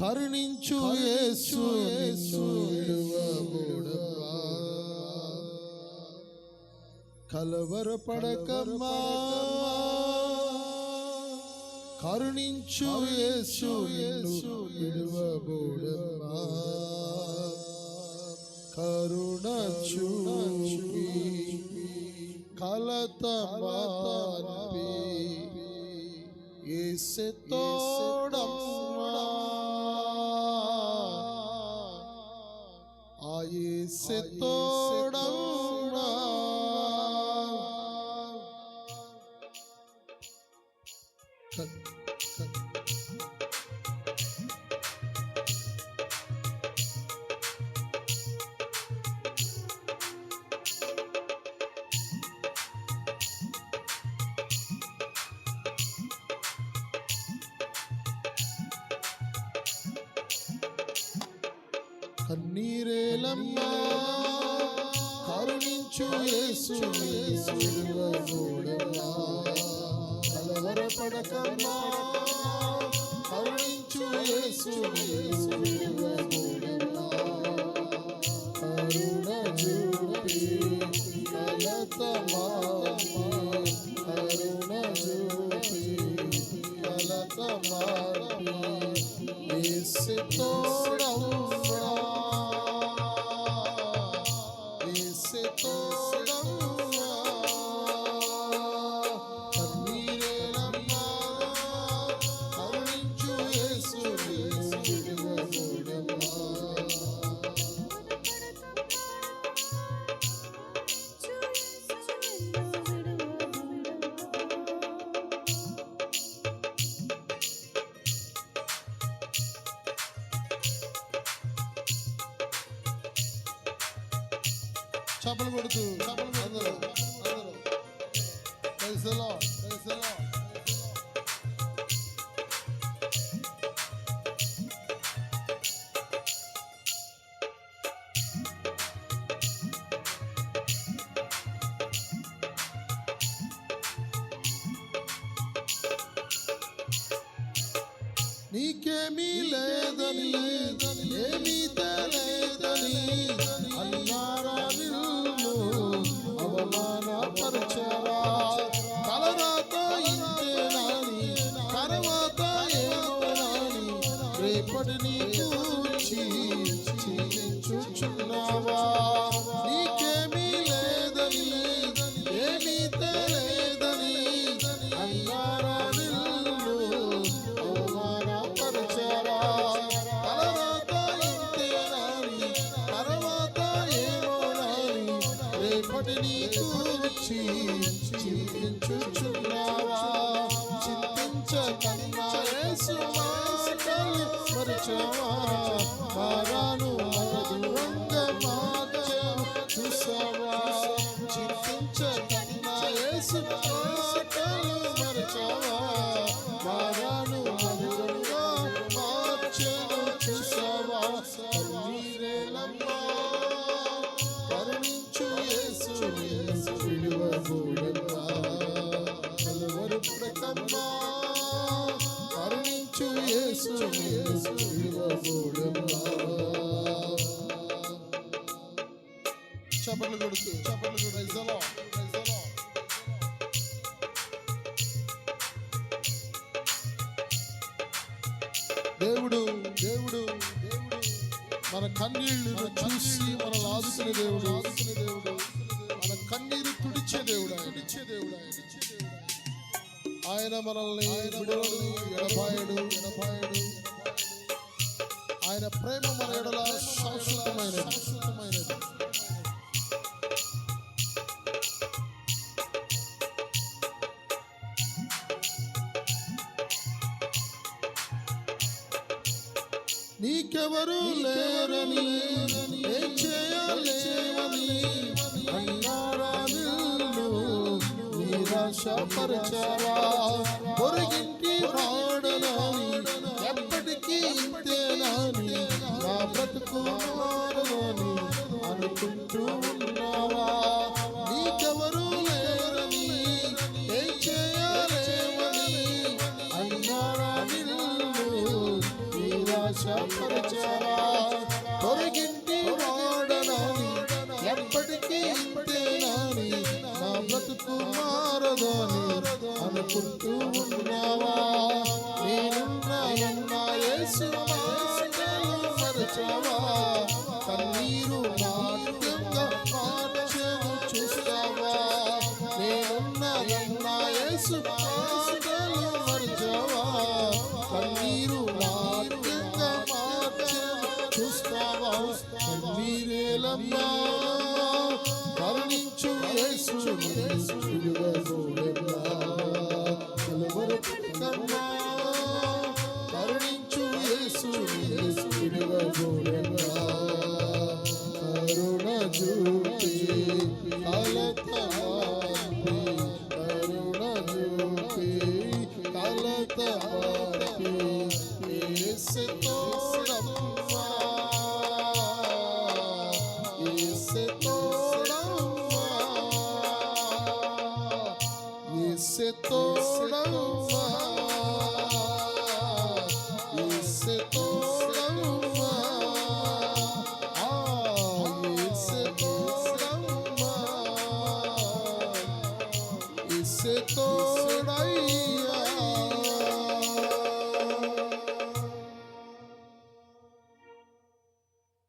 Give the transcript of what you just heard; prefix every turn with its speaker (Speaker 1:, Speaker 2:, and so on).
Speaker 1: కరుణించు యేసు యేసు విడువబోడమ్మా కలవరపడకమ్మా. కరుణించు యేసు యేసు విడువబోడమ్మా. కరుణ చూపి కలత మాన్పి యేసు తోడమ్మా. ఆ యేసు కన్నీరేలమ్మా కరుణించు యేసు యేసు కలవరపడకమ్మా కరుణించు యేసు యేసు కరుణ చూపి కలత కరుణ చూపి కలత చప్పలు కొడుతూ చప్పలు అందరూ అందరూ. పైసలో పైసలో నీకేమీ లేదని ఏమీ తెలియదని అన్నారా రేపటి నీ కూర్చి చింతించుచున్నావా చింతించకన్నా యేసు మాటలు మరచవా కలవరపడకమ్మా కరుణించు యేసు కొడుతూ దేవుడు దేవుడు దేవుడు మన కన్నీళ్ళను చూసి మనల్ని ఆదుకునే దేవుడు ఆదుకునే దేవుడు. ఆయన. మనల్ని ఎడపాయడు ఎడపాయడు ఆయన ప్రేమ మన ఎడల శాశ్వతమైనది శాశ్వతమైనది నీకెవరు లేరని ఏం చేయలేవని అన్నారా সফর চরা মুরগি బ్రతుకు మారదని అనుకుంటూ ఉన్నావా? నేనున్నానన్నా యేసు మరచావా? కన్నీరు నాట్యంగా మార్చను చూస్తావా? నేనున్నానన్నా యేసు మాటలు మరచవా? కన్నీరు నాట్యంగా మార్చను చూస్తావా? కన్నీరేలమ్మా కరుణించు యేసు విడువగోడెమ్మా కలవరపడకమ్మా కరుణించు యేసు విడువగోడెమ్మా కరుణ చూపి కలత మాపి కరుణ చూపి కలత మాపి యేసు తోడమ్మా యేసు తోడమ్మా యేసు తోడమ్మా ఆ యేసు తోడమ్మా యేసు తోడై